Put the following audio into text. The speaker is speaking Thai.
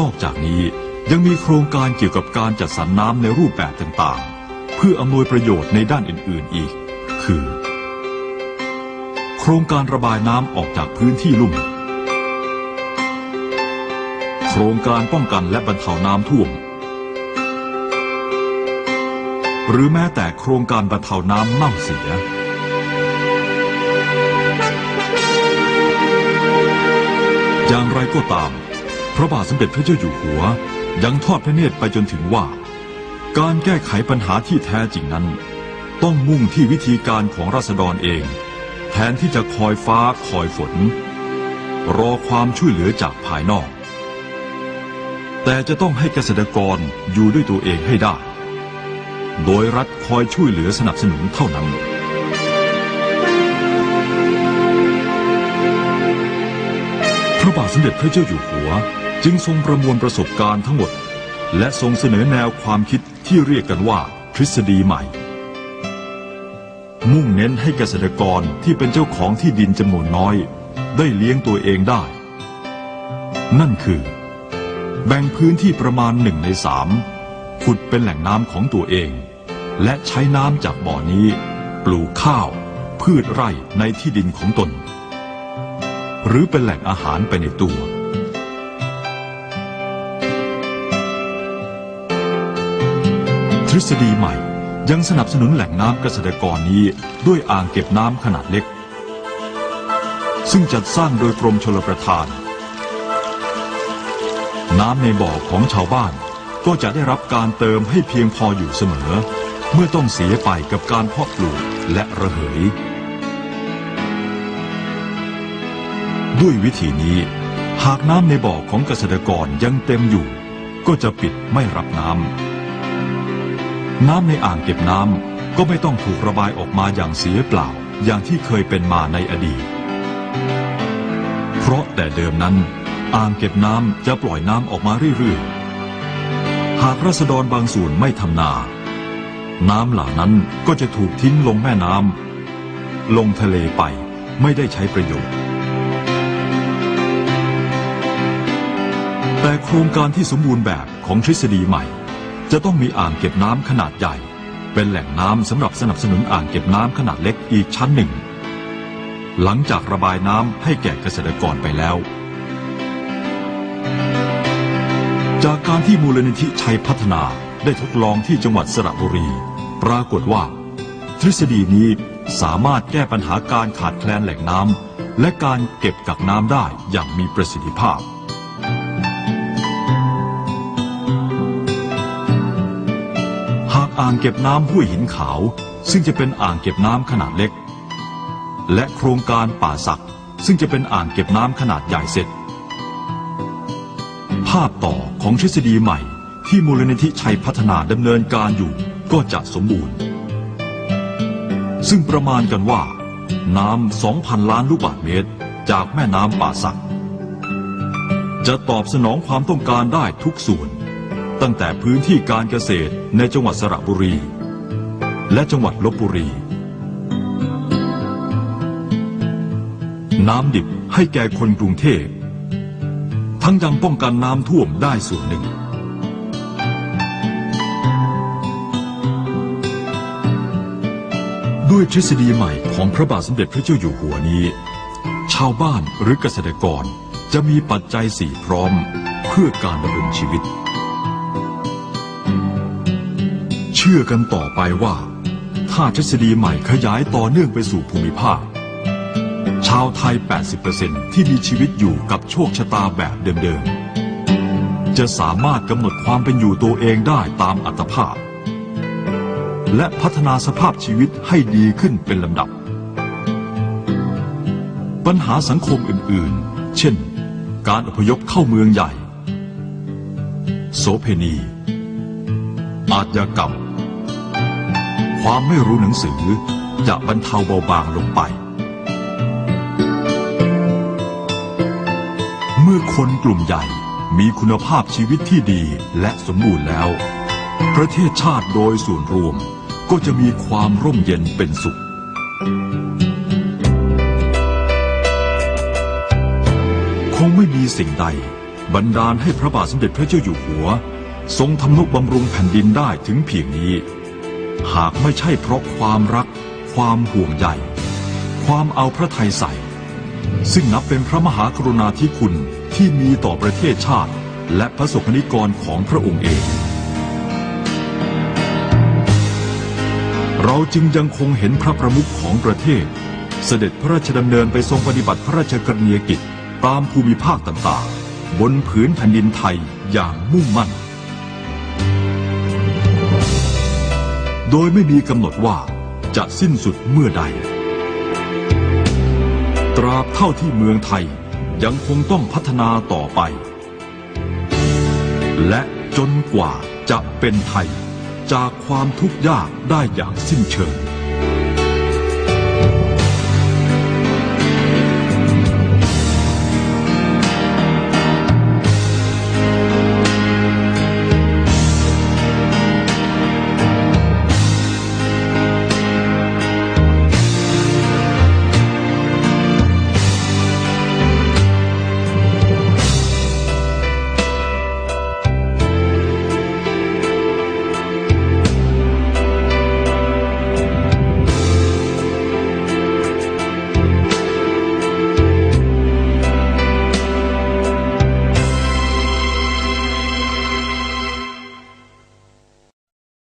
นอกจากนี้ยังมีโครงการเกี่ยวกับการจัดสรรน้ำในรูปแบบต่างๆ เพื่ออำนวยประโยชน์ในด้านอื่นๆอีก คือ โครงการระบายน้ำออกจากพื้นที่ลุ่ม โครงการป้องกันและบรรเทาน้ำท่วม หรือแม้แต่โครงการบรรเทาน้ำเน่าเสียอย่างไรก็ตาม พระบาทสมเด็จพระเจ้าอยู่หัว ยังทอดพระเนตรไปจนถึงว่า การแก้ไขปัญหาที่แท้จริงนั้น ต้องมุ่งที่วิธีการของราษฎรเอง แทนที่จะคอยฟ้าคอยฝน รอความช่วยเหลือจากภายนอก แต่จะต้องให้เกษตรกรอยู่ด้วยตัวเองให้ได้ โดยรัฐคอยช่วยเหลือสนับสนุนเท่านั้นพระบาทสมเด็จพระเจ้าอยู่หัว จึงทรงประมวลประสบการณ์ทั้งหมด และทรงเสนอแนวความคิดที่เรียกกันว่าทฤษฎีใหม่ มุ่งเน้นให้เกษตรกรที่เป็นเจ้าของที่ดินจำนวนน้อย ได้เลี้ยงตัวเองได้ นั่นคือ แบ่งพื้นที่ประมาณหนึ่งในสามขุดเป็นแหล่งน้ำของตัวเอง และใช้น้ำจากบ่อนี้ ปลูกข้าว พืชไร่ในที่ดินของตน หรือเป็นแหล่งอาหารไปในตัว ทฤษฎีใหม่ยังสนับสนุนแหล่งน้ำเกษตรกรนี้ด้วยอ่างเก็บน้ำขนาดเล็ก ซึ่งจัดสร้างโดยกรมชลประทาน น้ำในบ่อของชาวบ้านก็จะได้รับการเติมให้เพียงพออยู่เสมอ เมื่อต้องเสียไปกับการเพาะปลูกและระเหย ด้วยวิธีนี้ หากน้ำในบ่อของเกษตรกรยังเต็มอยู่ ก็จะปิดไม่รับน้ำ น้ำในอ่างเก็บน้ำก็ไม่ต้องถูกระบายออกมาอย่างเสียเปล่า อย่างที่เคยเป็นมาในอดีต เพราะแต่เดิมนั้น อ่างเก็บน้ำจะปล่อยน้ำออกมาเรื่อยๆ หากรัษฎรบางส่วนไม่ทำนา น้ำเหล่านั้นก็จะถูกทิ้งลงแม่น้ำลงทะเลไปไม่ได้ใช้ประโยชน์แต่โครงการที่สมบูรณ์แบบของทฤษฎีใหม่ จะต้องมีอ่างเก็บน้ำขนาดใหญ่ เป็นแหล่งน้ำสำหรับสนับสนุนอ่างเก็บน้ำขนาดเล็กอีกชั้นหนึ่ง หลังจากระบายน้ำให้แก่เกษตรกรไปแล้ว จากการที่มูลนิธิชัยพัฒนาได้ทดลองที่จังหวัดสระบุรี ปรากฏว่า ทฤษฎีนี้สามารถแก้ปัญหาการขาดแคลนแหล่งน้ำและการเก็บกักน้ำได้อย่างมีประสิทธิภาพ อ่างเก็บน้ำห้วยหินขาว ซึ่งจะเป็นอ่างเก็บน้ำขนาดเล็ก และโครงการป่าสักซึ่งจะเป็นอ่างเก็บน้ำขนาดใหญ่เสร็จ ภาพต่อของทฤษฎีใหม่ที่มูลนิธิชัยพัฒนาดำเนินการอยู่ก็จะสมบูรณ์ ซึ่งประมาณกันว่า น้ำ 2,000 ล้านลูกบาศก์เมตร จากแม่น้ำป่าสัก จะตอบสนองความต้องการได้ทุกส่วน ตั้งแต่พื้นที่การเกษตรในจังหวัดสระบุรี และจังหวัดลบบุรี น้ำดิบให้แก่คนกรุงเทพ ทั้งยังป้องกันน้ำท่วมได้ส่วนหนึ่ง ด้วยทฤษฎีใหม่ของพระบาทสมเด็จพระเจ้าอยู่หัวนี้ ชาวบ้านหรือเกษตรกรจะมีปัจจัยสี่พร้อมเพื่อการดำรงชีวิต ชื่อกันต่อไปว่า ถ้าทฤษฎีใหม่ขยายต่อเนื่องไปสู่ภูมิภาค ชาวไทย 80%ที่มีชีวิตอยู่กับโชคชะตาแบบเดิมๆ จะสามารถกำหนดความเป็นอยู่ตัวเองได้ตามอัตภาพ และพัฒนาสภาพชีวิตให้ดีขึ้นเป็นลำดับ ปัญหาสังคมอื่นๆ เช่น การอพยพเข้าเมืองใหญ่ โสเพณีอาชญากรรม ความไม่รู้หนังสือจะบรรเทาเบาบางลงไป เมื่อคนกลุ่มใหญ่มีคุณภาพชีวิตที่ดีและสมบูรณ์แล้ว ประเทศชาติโดยส่วนรวมก็จะมีความร่มเย็นเป็นสุข คงไม่มีสิ่งใดบันดาลให้พระบาทสมเด็จพระเจ้าอยู่หัว ทรงทำนุบำรุงแผ่นดินได้ถึงเพียงนี้ หากไม่ใช่เพราะความรัก ความห่วงใยความเอาพระทัยใส่ ซึ่งนับเป็นพระมหากรุณาธิคุณที่มีต่อประเทศชาติ และพระสงฆ์นิกรของพระองค์เอง เราจึงยังคงเห็นพระประมุขของประเทศ เสด็จพระราชดำเนินไปทรงปฏิบัติพระราชกรณียกิจตามภูมิภาคต่างๆ บนผืนแผ่นดินไทยอย่างมุ่งมั่น โดยไม่มีกำหนดว่าจะสิ้นสุดเมื่อใด ตราบเท่าที่เมืองไทยยังคงต้องพัฒนาต่อไป และจนกว่าจะเป็นไทยจากความทุกข์ยากได้อย่างสิ้นเชิง